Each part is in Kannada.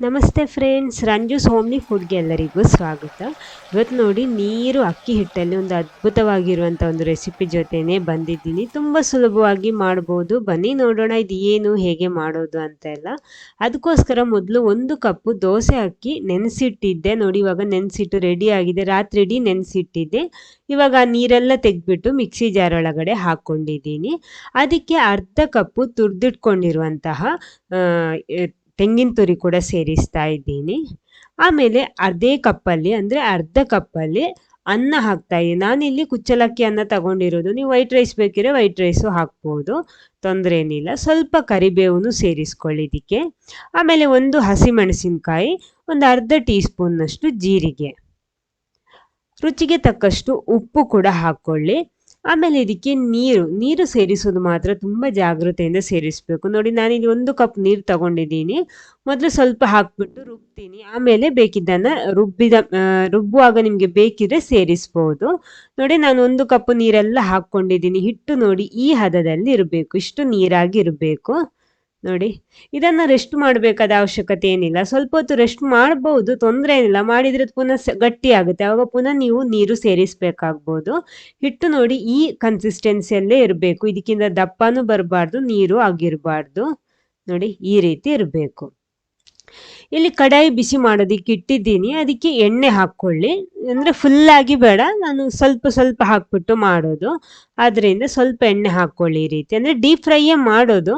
ನಮಸ್ತೆ ಫ್ರೆಂಡ್ಸ್ ರಂಜು ಹೋಮ್ಲಿ ಫುಡ್ಗೆ ಎಲ್ಲರಿಗೂ ಸ್ವಾಗತ. ಇವತ್ತು ನೋಡಿ ನೀರು ಅಕ್ಕಿ ಹಿಟ್ಟಲ್ಲಿ ಒಂದು ಅದ್ಭುತವಾಗಿರುವಂಥ ಒಂದು ರೆಸಿಪಿ ಜೊತೆನೇ ಬಂದಿದ್ದೀನಿ. ತುಂಬ ಸುಲಭವಾಗಿ ಮಾಡ್ಬೋದು. ಬನ್ನಿ ನೋಡೋಣ ಇದು ಏನು ಹೇಗೆ ಮಾಡೋದು ಅಂತ ಎಲ್ಲ ಅದಕ್ಕೋಸ್ಕರ ಮೊದಲು ಒಂದು ಕಪ್ಪು ದೋಸೆ ಅಕ್ಕಿ ನೆನೆಸಿಟ್ಟಿದ್ದೆ. ನೋಡಿ, ಇವಾಗ ನೆನೆಸಿಟ್ಟು ರೆಡಿ ಆಗಿದೆ. ರಾತ್ರಿ ಇಡೀ ನೆನೆಸಿಟ್ಟಿದ್ದೆ. ಇವಾಗ ಆ ನೀರೆಲ್ಲ ತೆಗೆದ್ಬಿಟ್ಟು ಮಿಕ್ಸಿ ಜಾರ್ ಒಳಗಡೆ ಹಾಕ್ಕೊಂಡಿದ್ದೀನಿ ಅದಕ್ಕೆ ಅರ್ಧ ಕಪ್ಪು ತುರಿದಿಟ್ಕೊಂಡಿರುವಂತಹ ತೆಂಗಿನ ತುರಿ ಕೂಡ ಸೇರಿಸ್ತಾ ಇದ್ದೀನಿ. ಆಮೇಲೆ ಅರ್ಧೇ ಕಪ್ಪಲ್ಲಿ ಅಂದರೆ ಅರ್ಧ ಕಪ್ಪಲ್ಲಿ ಅನ್ನ ಹಾಕ್ತಾ ಇದ್ದೀನಿ. ನಾನಿಲ್ಲಿ ಕುಚ್ಚಲಕ್ಕಿ ಅನ್ನ ತಗೊಂಡಿರೋದು. ನೀವು ವೈಟ್ ರೈಸ್ ಬೇಕಿದ್ರೆ ವೈಟ್ ರೈಸು ಹಾಕ್ಬೋದು. ತೊಂದರೆ ಏನಿಲ್ಲ. ಸ್ವಲ್ಪ ಕರಿಬೇವು ಸೇರಿಸ್ಕೊಳ್ಳಿ ಇದಕ್ಕೆ. ಆಮೇಲೆ ಒಂದು ಹಸಿಮೆಣಸಿನಕಾಯಿ, ಒಂದು ಅರ್ಧ ಟೀ ಸ್ಪೂನ್ನಷ್ಟು ಜೀರಿಗೆ. ರುಚಿಗೆ ತಕ್ಕಷ್ಟು ಉಪ್ಪು ಕೂಡ ಹಾಕ್ಕೊಳ್ಳಿ. ಆಮೇಲೆ ಇದಕ್ಕೆ ನೀರು ನೀರು ಸೇರಿಸೋದು ಮಾತ್ರ ತುಂಬ ಜಾಗ್ರತೆಯಿಂದ ಸೇರಿಸಬೇಕು. ನೋಡಿ, ನಾನಿಲ್ಲಿ ಒಂದು ಕಪ್ ನೀರು ತಗೊಂಡಿದ್ದೀನಿ. ಮೊದಲು ಸ್ವಲ್ಪ ಹಾಕ್ಬಿಟ್ಟು ರುಬ್ತೀನಿ. ಆಮೇಲೆ ಬೇಕಿದ್ದನ್ನು ರುಬ್ಬಿದ ರುಬ್ಬುವಾಗ ನಿಮಗೆ ಬೇಕಿದ್ರೆ ಸೇರಿಸ್ಬೋದು. ನೋಡಿ, ನಾನು ಒಂದು ಕಪ್ ನೀರೆಲ್ಲ ಹಾಕ್ಕೊಂಡಿದ್ದೀನಿ. ಹಿಟ್ಟು ನೋಡಿ ಈ ಹದದಲ್ಲಿ ಇರಬೇಕು. ಇಷ್ಟು ನೀರಾಗಿ ಇರಬೇಕು. ನೋಡಿ, ಇದನ್ನು ರೆಸ್ಟ್ ಮಾಡಬೇಕಾದ ಅವಶ್ಯಕತೆ ಏನಿಲ್ಲ. ಸ್ವಲ್ಪ ಹೊತ್ತು ರೆಸ್ಟ್ ಮಾಡಬಹುದು ತೊಂದರೆ ಏನಿಲ್ಲ. ಮಾಡಿದರೆ ಪುನಃ ಗಟ್ಟಿ ಆಗುತ್ತೆ. ಆವಾಗ ಪುನಃ ನೀವು ನೀರು ಸೇರಿಸಬೇಕಾಗ್ಬೋದು. ಹಿಟ್ಟು ನೋಡಿ, ಈ ಕನ್ಸಿಸ್ಟೆನ್ಸಿಯಲ್ಲೇ ಇರಬೇಕು. ಇದಕ್ಕಿಂತ ದಪ್ಪನೂ ಬರಬಾರ್ದು, ನೀರು ಆಗಿರಬಾರ್ದು. ನೋಡಿ, ಈ ರೀತಿ ಇರಬೇಕು. ಇಲ್ಲಿ ಕಡಾಯಿ ಬಿಸಿ ಮಾಡೋದಕ್ಕೆ ಇಟ್ಟಿದ್ದೀನಿ. ಅದಕ್ಕೆ ಎಣ್ಣೆ ಹಾಕ್ಕೊಳ್ಳಿ. ಅಂದರೆ ಫುಲ್ಲಾಗಿ ಬೇಡ. ನಾನು ಸ್ವಲ್ಪ ಸ್ವಲ್ಪ ಹಾಕ್ಬಿಟ್ಟು ಮಾಡೋದು. ಆದ್ದರಿಂದ ಸ್ವಲ್ಪ ಎಣ್ಣೆ ಹಾಕ್ಕೊಳ್ಳಿ ಈ ರೀತಿ. ಅಂದರೆ ಡೀಪ್ ಫ್ರೈಯೇ ಮಾಡೋದು.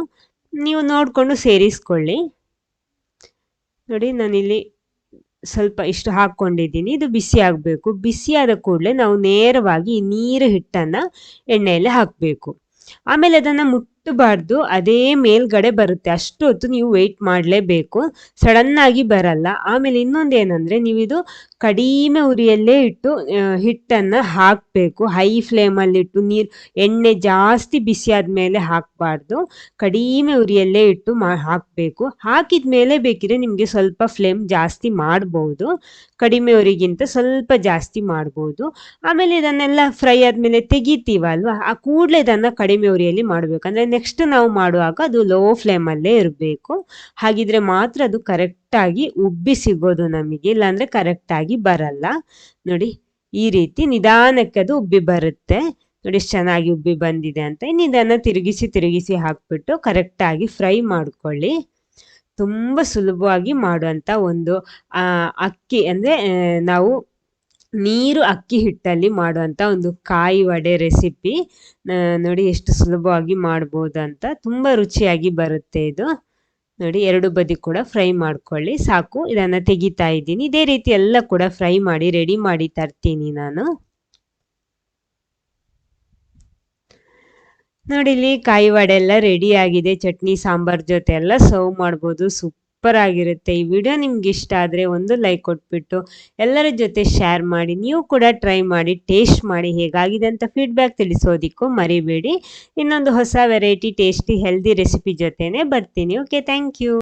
ನೀವು ನೋಡಿಕೊಂಡು ಸೇರಿಸ್ಕೊಳ್ಳಿ. ನೋಡಿ, ನಾನಿಲ್ಲಿ ಸ್ವಲ್ಪ ಇಷ್ಟು ಹಾಕ್ಕೊಂಡಿದ್ದೀನಿ. ಇದು ಬಿಸಿ ಆಗಬೇಕು. ಬಿಸಿ ಆದ ಕೂಡಲೇ ನಾವು ನೇರವಾಗಿ ನೀರು ಹಿಟ್ಟನ್ನು ಎಣ್ಣೆಯಲ್ಲಿ ಹಾಕಬೇಕು. ಆಮೇಲೆ ಅದನ್ನು ಮುಟ್ ಮುಟ್ಟಬಾರ್ದು ಅದೇ ಮೇಲ್ಗಡೆ ಬರುತ್ತೆ. ಅಷ್ಟು ಹೊತ್ತು ನೀವು ವೆಯ್ಟ್ ಮಾಡಲೇಬೇಕು. ಸಡನ್ನಾಗಿ ಬರಲ್ಲ. ಆಮೇಲೆ ಇನ್ನೊಂದು ಏನಂದರೆ ನೀವು ಇದು ಕಡಿಮೆ ಉರಿಯಲ್ಲೇ ಇಟ್ಟು ಹಿಟ್ಟನ್ನು ಹಾಕಬೇಕು. ಹೈ ಫ್ಲೇಮಲ್ಲಿಟ್ಟು ನೀರು, ಎಣ್ಣೆ ಜಾಸ್ತಿ ಬಿಸಿ ಆದಮೇಲೆ ಹಾಕಬಾರ್ದು. ಕಡಿಮೆ ಉರಿಯಲ್ಲೇ ಇಟ್ಟು ಮಾ, ಹಾಕಬೇಕು. ಹಾಕಿದ ಮೇಲೆ ಬೇಕಿದ್ರೆ ನಿಮಗೆ ಸ್ವಲ್ಪ ಫ್ಲೇಮ್ ಜಾಸ್ತಿ ಮಾಡ್ಬೋದು. ಕಡಿಮೆ ಉರಿಗಿಂತ ಸ್ವಲ್ಪ ಜಾಸ್ತಿ ಮಾಡ್ಬೋದು. ಆಮೇಲೆ ಇದನ್ನೆಲ್ಲ ಫ್ರೈ ಆದಮೇಲೆ ತೆಗಿತೀವಲ್ವ? ಆ ಕೂಡಲೇ ಇದನ್ನು ಕಡಿಮೆ ಉರಿಯಲ್ಲಿ ಮಾಡಬೇಕು. ಅಂದರೆ ನೆಕ್ಸ್ಟ್ ನಾವು ಮಾಡುವಾಗ ಅದು ಲೋ ಫ್ಲೇಮಲ್ಲೇ ಇರಬೇಕು. ಹಾಗಿದ್ರೆ ಮಾತ್ರ ಅದು ಕರೆಕ್ಟಾಗಿ ಉಬ್ಬಿ ಸಿಗೋದು ನಮಗೆ, ಇಲ್ಲಾಂದರೆ ಕರೆಕ್ಟಾಗಿ ಬರಲ್ಲ. ನೋಡಿ, ಈ ರೀತಿ ನಿಧಾನಕ್ಕೆ ಅದು ಉಬ್ಬಿ ಬರುತ್ತೆ. ನೋಡಿ ಚೆನ್ನಾಗಿ ಉಬ್ಬಿ ಬಂದಿದೆ ಅಂತ. ಇದನ್ನು ತಿರುಗಿಸಿ ತಿರುಗಿಸಿ ಹಾಕ್ಬಿಟ್ಟು ಕರೆಕ್ಟಾಗಿ ಫ್ರೈ ಮಾಡ್ಕೊಳ್ಳಿ. ತುಂಬ ಸುಲಭವಾಗಿ ಮಾಡುವಂಥ ಒಂದು ಅಕ್ಕಿ ಅಂದರೆ ನಾವು ನೀರು ಅಕ್ಕಿ ಹಿಟ್ಟಲ್ಲಿ ಮಾಡುವಂಥ ಒಂದು ಕಾಯಿ ವಡೆ ರೆಸಿಪಿ ನೋಡಿ ಎಷ್ಟು ಸುಲಭವಾಗಿ ಮಾಡ್ಬೋದು ಅಂತ. ತುಂಬ ರುಚಿಯಾಗಿ ಬರುತ್ತೆ ಇದು. ನೋಡಿ, ಎರಡು ಬದಿ ಕೂಡ ಫ್ರೈ ಮಾಡ್ಕೊಳ್ಳಿ. ಸಾಕು, ಇದನ್ನು ತೆಗಿತಾ ಇದ್ದೀನಿ. ಇದೇ ರೀತಿ ಎಲ್ಲ ಕೂಡ ಫ್ರೈ ಮಾಡಿ, ರೆಡಿ ಮಾಡಿ ತರ್ತೀನಿ ನಾನು. ನೋಡಿ, ಇಲ್ಲಿ ಕಾಯಿ ವಡೆ ಎಲ್ಲ ರೆಡಿ ಆಗಿದೆ. ಚಟ್ನಿ, ಸಾಂಬಾರ್ ಜೊತೆ ಎಲ್ಲ ಸರ್ವ್ ಮಾಡ್ಬೋದು. ಸೂಪ್ ಸೂಪರ್ ಆಗಿರುತ್ತೆ. ಈ ವಿಡಿಯೋ ನಿಮ್ಗೆ ಇಷ್ಟ ಆದರೆ ಒಂದು ಲೈಕ್ ಕೊಟ್ಬಿಟ್ಟು ಎಲ್ಲರ ಜೊತೆ ಶೇರ್ ಮಾಡಿ, ನೀವು ಕೂಡ ಟ್ರೈ ಮಾಡಿ ಟೇಸ್ಟ್ ಮಾಡಿ ಹೇಗಾಗಿದೆ ಅಂತ ಫೀಡ್ಬ್ಯಾಕ್ ತಿಳಿಸೋದಿಕ್ಕೂ ಮರಿಬೇಡಿ. ಇನ್ನೊಂದು ಹೊಸ ವೆರೈಟಿ ಟೇಸ್ಟಿ ಹೆಲ್ದಿ ರೆಸಿಪಿ ಜೊತೆನೇ ಬರ್ತೀನಿ. Okay thank you